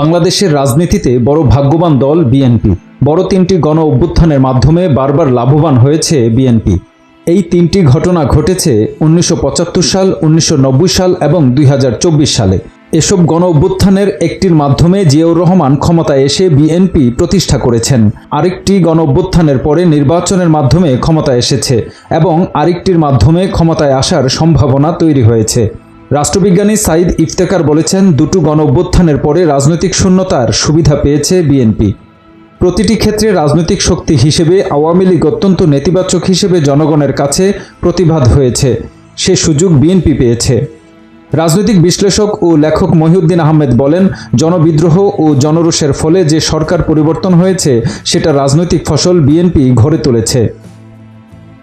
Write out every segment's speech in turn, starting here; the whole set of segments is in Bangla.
বাংলাদেশের রাজনীতিতে বড় ভাগ্যবান দল বিএনপি। বড় তিনটি গণ অভ্যুত্থানের মাধ্যমে বারবার লাভবান হয়েছে বিএনপি। এই তিনটি ঘটনা ঘটেছে উনিশশো পঁচাত্তর সাল, উনিশশো নব্বই সাল এবং দুই হাজার চব্বিশ সালে। এসব গণ অভ্যুত্থানের একটির মাধ্যমে জিয়াউর রহমান ক্ষমতায় এসে বিএনপি প্রতিষ্ঠা করেছেন। আরেকটি গণ অভ্যুত্থানের পরে নির্বাচনের মাধ্যমে ক্ষমতায় এসেছে এবং আরেকটির মাধ্যমে ক্ষমতায় আসার সম্ভাবনা তৈরি হয়েছে। রাষ্ট্রবিজ্ঞানী সাইদ ইফতেকার বলেছেন, দুটো গণ অভ্যুত্থানের পরে রাজনৈতিক শূন্যতার সুবিধা পেয়েছে বিএনপি। প্রতিটি ক্ষেত্রে রাজনৈতিক শক্তি হিসেবে আওয়ামী লীগ অত্যন্ত নেতিবাচক হিসেবে জনগণের কাছে প্রতিবাদ হয়েছে। সে সুযোগ বিএনপি পেয়েছে। রাজনৈতিক বিশ্লেষক ও লেখক মহিউদ্দিন আহমেদ বলেন, জনবিদ্রোহ ও জনরোষের ফলে যে সরকার পরিবর্তন হয়েছে, সেটা রাজনৈতিক ফসল বিএনপি ঘরে তুলেছে।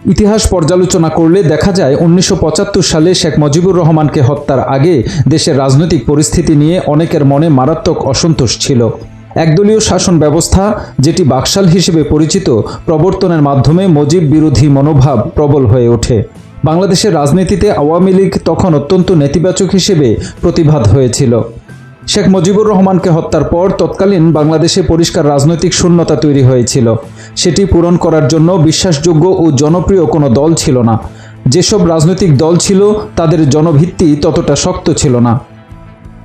ইতিহাস পর্যালোচনা করলে দেখা যায় উনিশশো পঁচাত্তর সালে শেখ মুজিবুর রহমানকে হত্যার আগে দেশের রাজনৈতিক পরিস্থিতি নিয়ে অনেকের মনে মারাত্মক অসন্তোষ ছিল। একদলীয় শাসন ব্যবস্থা, যেটি বাকশাল হিসেবে পরিচিত, প্রবর্তনের মাধ্যমে মুজিব বিরোধী মনোভাব প্রবল হয়ে ওঠে। বাংলাদেশের রাজনীতিতে আওয়ামী লীগ তখন অত্যন্ত নেতিবাচক হিসেবে প্রতিভাত হয়েছিল। শেখ মুজিবুর রহমানকে হত্যার পর তৎকালীন বাংলাদেশে পরিষ্কার রাজনৈতিক শূন্যতা তৈরি হয়েছিল। সেটি পূরণ করার জন্য বিশ্বাসযোগ্য ও জনপ্রিয় কোনো দল ছিল না। যেসব রাজনৈতিক দল ছিল, তাদের জনভিত্তি ততটা শক্ত ছিল না।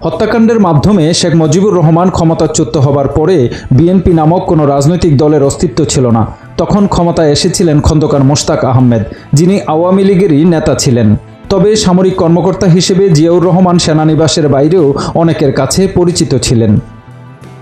হত্যাকাণ্ডের মাধ্যমে শেখ মুজিবুর রহমান ক্ষমতাচ্যুত হবার পরে বিএনপি নামক কোনো রাজনৈতিক দলের অস্তিত্ব ছিল না। তখন ক্ষমতায় এসেছিলেন খন্দকার মোশতাক আহমেদ, যিনি আওয়ামী লীগেরই নেতা ছিলেন। তবে সামরিক কর্মকর্তা হিসেবে জিয়াউর রহমান সেনানিবাসের বাইরেও অনেকের কাছে পরিচিত ছিলেন।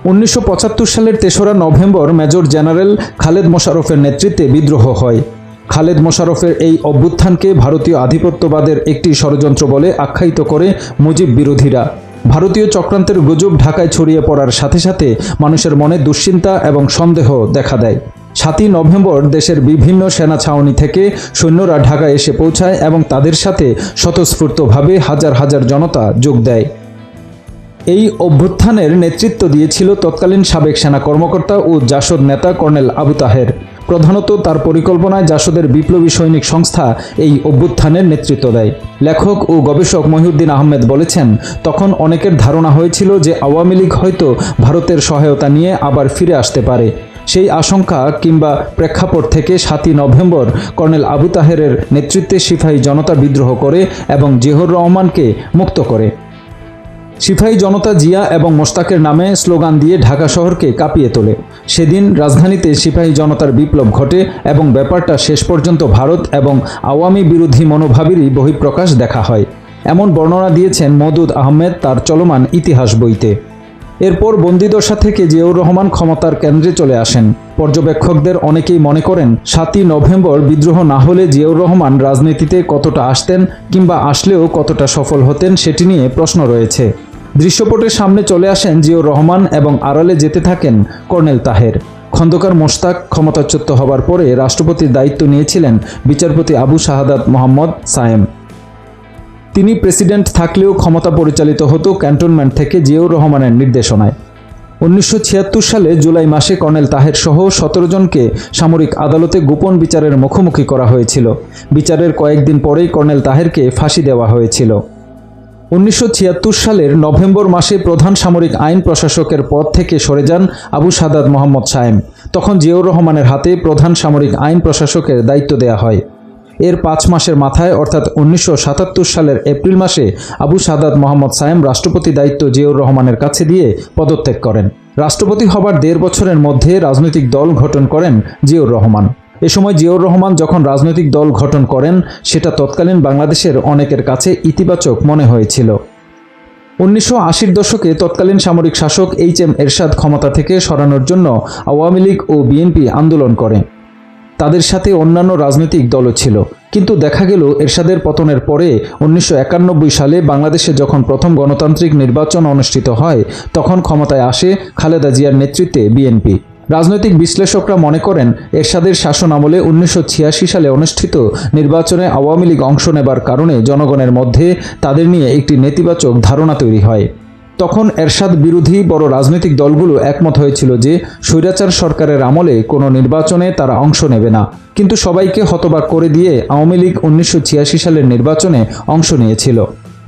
উনিশশো পঁচাত্তর সালের তেসরা নভেম্বর মেজর জেনারেল খালেদ মোশারফের নেতৃত্বে বিদ্রোহ হয়। খালেদ মোশারফের এই অভ্যুত্থানকে ভারতীয় আধিপত্যবাদের একটি ষড়যন্ত্র বলে আখ্যায়িত করে মুজিব বিরোধীরা। ভারতীয় চক্রান্তের গুজব ঢাকায় ছড়িয়ে পড়ার সাথে সাথে মানুষের মনে দুশ্চিন্তা এবং সন্দেহ দেখা দেয়। সাতই নভেম্বর দেশের বিভিন্ন সেনা ছাউনি থেকে সৈন্যরা ঢাকায় এসে পৌঁছায় এবং তাদের সাথে স্বতঃস্ফূর্তভাবে হাজার হাজার জনতা যোগ দেয়। এই অভ্যুত্থানের নেতৃত্ব দিয়েছিল তৎকালীন সাবেক সেনা কর্মকর্তা ও জাসদ নেতা কর্নেল আবু তাহের। প্রধানত তার পরিকল্পনায় জাসদের বিপ্লবী সৈনিক সংস্থা এই অভ্যুত্থানের নেতৃত্ব দেয়। লেখক ও গবেষক মহিউদ্দিন আহমেদ বলেছেন, তখন অনেকের ধারণা হয়েছিল যে আওয়ামী লীগ হয়তো ভারতের সহায়তা নিয়ে আবার ফিরে আসতে পারে। সেই আশঙ্কা কিংবা প্রেক্ষাপট থেকে সাতই নভেম্বর কর্নেল আবু তাহেরের নেতৃত্বে সিপাহী জনতা বিদ্রোহ করে এবং জিহর রহমানকে মুক্ত করে। সিপাহী জনতা জিয়া এবং মোস্তাকের নামে স্লোগান দিয়ে ঢাকা শহরকে কাঁপিয়ে তোলে। সেদিন রাজধানীতে সিপাহী জনতার বিপ্লব ঘটে এবং ব্যাপারটা শেষ পর্যন্ত ভারত এবং আওয়ামী বিরোধী মনোভাবেরই বহিঃপ্রকাশ দেখা হয়। এমন বর্ণনা দিয়েছেন মদুদ আহমেদ তার চলমান ইতিহাস বইতে। এরপর বন্দিদশা থেকে জিয়াউর রহমান ক্ষমতার কেন্দ্রে চলে আসেন। পর্যবেক্ষকদের অনেকেই মনে করেন, সাতই নভেম্বর বিদ্রোহ না হলে জিয়াউর রহমান রাজনীতিতে কতটা আসতেন কিংবা আসলেও কতটা সফল হতেন সেটি নিয়ে প্রশ্ন রয়েছে। দৃশ্যপটের সামনে চলে আসেন জিয়াউর রহমান এবং আড়ালে যেতে থাকেন কর্নেল তাহের। খন্দকার মোশতাক ক্ষমতাচ্যুত হবার পরে রাষ্ট্রপতির দায়িত্ব নিয়েছিলেন বিচারপতি আবু শাহাদাত মোহাম্মদ সায়েম। তিনি প্রেসিডেন্ট থাকলেও ক্ষমতা পরিচালিত হতো ক্যান্টনমেন্ট থেকে জিয়াউর রহমানের নির্দেশনায়। উনিশশো ছিয়াত্তর সালে জুলাই মাসে কর্নেল তাহের সহ সতেরো জনকে সামরিক আদালতে গোপন বিচারের মুখোমুখি করা হয়েছিল। বিচারের কয়েকদিন পরেই কর্নেল তাহেরকে ফাঁসি দেওয়া হয়েছিল। উনিশশো ছিয়াত্তর সালের নভেম্বর মাসে প্রধান সামরিক আইন প্রশাসকের পদ থেকে সরে যান আবু সাদাত মোহাম্মদ সায়েম। তখন জিয়াউর রহমানের হাতে প্রধান সামরিক আইন প্রশাসকের দায়িত্ব দেয়া হয়। এর পাঁচ মাসের মাথায়, অর্থাৎ উনিশশো সাতাত্তর সালের এপ্রিল মাসে, আবু সাদাত মোহাম্মদ সায়েম রাষ্ট্রপতি দায়িত্ব জিয়াউর রহমানের কাছে দিয়ে পদত্যাগ করেন। রাষ্ট্রপতি হবার দেড় বছরের মধ্যে রাজনৈতিক দল গঠন করেন জিয়াউর রহমান। এ সময় জিয়াউর রহমান যখন রাজনৈতিক দল গঠন করেন, সেটা তৎকালীন বাংলাদেশের অনেকের কাছে ইতিবাচক মনে হয়েছিল। উনিশশো আশির দশকে তৎকালীন সামরিক শাসক এইচ এম এরশাদ ক্ষমতা থেকে সরানোর জন্য আওয়ামী লীগ ও বিএনপি আন্দোলন করে। তাদের সাথে অন্যান্য রাজনৈতিক দলও ছিল। কিন্তু দেখা গেল, এরশাদের পতনের পরে উনিশশো একানব্বই সালে বাংলাদেশে যখন প্রথম গণতান্ত্রিক নির্বাচন অনুষ্ঠিত হয়, তখন ক্ষমতায় আসে খালেদা জিয়ার নেতৃত্বে বিএনপি। রাজনৈতিক বিশ্লেষকরা মনে করেন এরশাদের শাসন আমলে উনিশশো ছিয়াশি সালে অনুষ্ঠিত নির্বাচনে আওয়ামী লীগ অংশ নেবার কারণে জনগণের মধ্যে তাদের নিয়ে একটি নেতিবাচক ধারণা তৈরি হয়। তখন এরশাদ বিরোধী বড় রাজনৈতিক দলগুলো একমত হয়েছিল যে স্বৈরাচার সরকারের আমলে কোনো নির্বাচনে তারা অংশ নেবে না। কিন্তু সবাইকে হতবাক করে দিয়ে আওয়ামী লীগ উনিশশো ছিয়াশি সালের নির্বাচনে অংশ নিয়েছিল।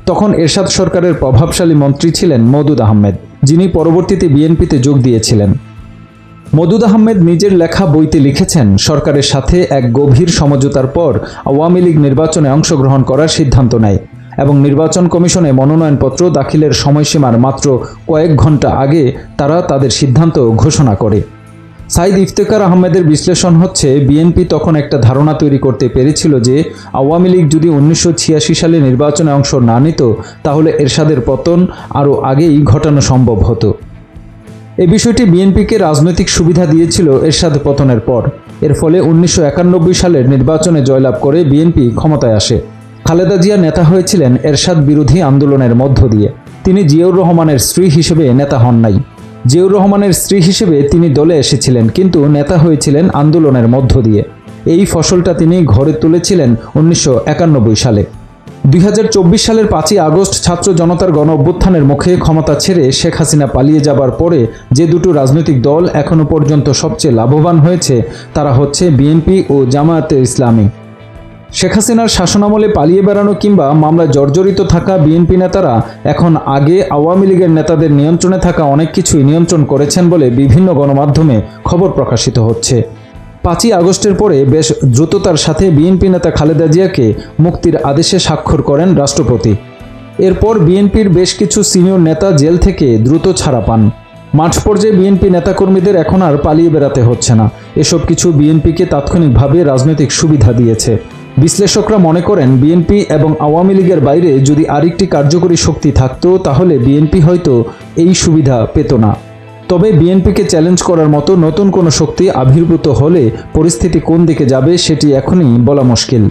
তখন এরশাদ সরকারের প্রভাবশালী মন্ত্রী ছিলেন মওদুদ আহমেদ, যিনি পরবর্তীতে বিএনপিতে যোগ দিয়েছিলেন। মদুদ আহমেদ নিজের লেখা বইতে লিখেছেন, সরকারের সাথে এক গভীর সমঝোতার পর আওয়ামী লীগ নির্বাচনে অংশগ্রহণ করার সিদ্ধান্ত নেয় এবং নির্বাচন কমিশনে মনোনয়নপত্র দাখিলের সময়সীমার মাত্র কয়েক ঘণ্টা আগে তারা তাদের সিদ্ধান্ত ঘোষণা করে। সাইদ ইফতেকার আহমেদের বিশ্লেষণ হচ্ছে, বিএনপি তখন একটা ধারণা তৈরি করতে পেরেছিল যে আওয়ামী লীগ যদি উনিশশো ছিয়াশি সালে নির্বাচনে অংশ না নিত, তাহলে এরশাদের পতন আরও আগেই ঘটানো সম্ভব হতো। এই বিষয়টি বিএনপিকে রাজনৈতিক সুবিধা দিয়েছিল এরশাদ পতনের পর। এর ফলে উনিশশো একানব্বই সালের নির্বাচনে জয়লাভ করে বিএনপি ক্ষমতায় আসে। খালেদা জিয়া নেতা হয়েছিলেন এরশাদ বিরোধী আন্দোলনের মধ্য দিয়ে। তিনি জিয়াউর রহমানের স্ত্রী হিসেবে নেতা হন নাই। জিয়াউর রহমানের স্ত্রী হিসেবে তিনি দলে এসেছিলেন, কিন্তু নেতা হয়েছিলেন আন্দোলনের মধ্য দিয়ে। এই ফসলটা তিনি ঘরে তুলেছিলেন উনিশশো একানব্বই সালে। দুই হাজার চব্বিশ সালের পাঁচই আগস্ট ছাত্র জনতার গণ অভ্যুত্থানের মুখে ক্ষমতা ছেড়ে শেখ হাসিনা পালিয়ে যাবার পরে যে দুটো রাজনৈতিক দল এখনও পর্যন্ত সবচেয়ে লাভবান হয়েছে, তারা হচ্ছে বিএনপি ও জামায়াতে ইসলামী। শেখ হাসিনার শাসনামলে পালিয়ে বেড়ানো কিংবা মামলায় জর্জরিত থাকা বিএনপি নেতারা এখন আগে আওয়ামী লীগের নেতাদের নিয়ন্ত্রণে থাকা অনেক কিছুই নিয়ন্ত্রণ করেছেন বলে বিভিন্ন গণমাধ্যমে খবর প্রকাশিত হচ্ছে। পাঁচই আগস্টের পরে বেশ দ্রুততার সাথে বিএনপি নেতা খালেদা জিয়াকে মুক্তির আদেশে স্বাক্ষর করেন রাষ্ট্রপতি। এরপর বিএনপির বেশ কিছু সিনিয়র নেতা জেল থেকে দ্রুত ছাড়া পান। মাঠ পর্যায়ে বিএনপি নেতাকর্মীদের এখন আর পালিয়ে বেড়াতে হচ্ছে না। এসব কিছু বিএনপিকে তাৎক্ষণিকভাবে রাজনৈতিক সুবিধা দিয়েছে। বিশ্লেষকরা মনে করেন, বিএনপি এবং আওয়ামী লীগের বাইরে যদি আরেকটি কার্যকরী শক্তি থাকতো, তাহলে বিএনপি হয়তো এই সুবিধা পেত না। তবে বিএনপিকে চ্যালেঞ্জ করার মতো নতুন কোনো শক্তি আবির্ভূত হলে পরিস্থিতি কোন দিকে যাবে সেটি এখনই বলা মুশকিল।